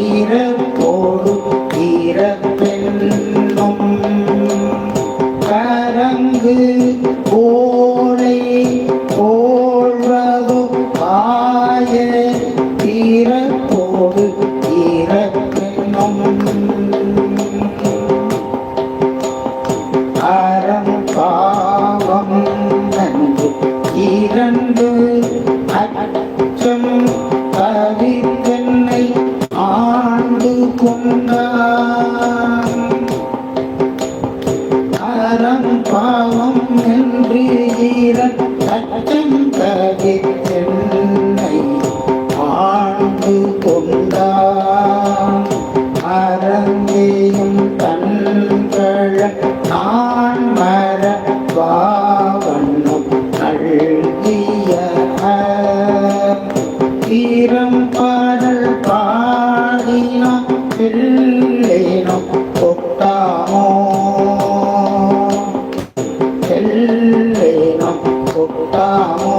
ஈரப்போடும் ஈரப்பெண்ணும் கரங்கு ஓடை போழ்வதோ ஆய ஈரப்போடு ஈரப்பெண்ணும் அறம் பாவம் நன்று ஈர அறம் பாவம் என்று ஈரன் அச்சம் தவி சென்னை ஆண்டு கொண்டான். அறந்தேயும் தன்கள் நான் மர வா ಪಿಲ್ಲೇನು ಕೊಟ್ಟಾನೋ ಎಲ್ಲೇನು ಕೊಟ್ಟಾನೋ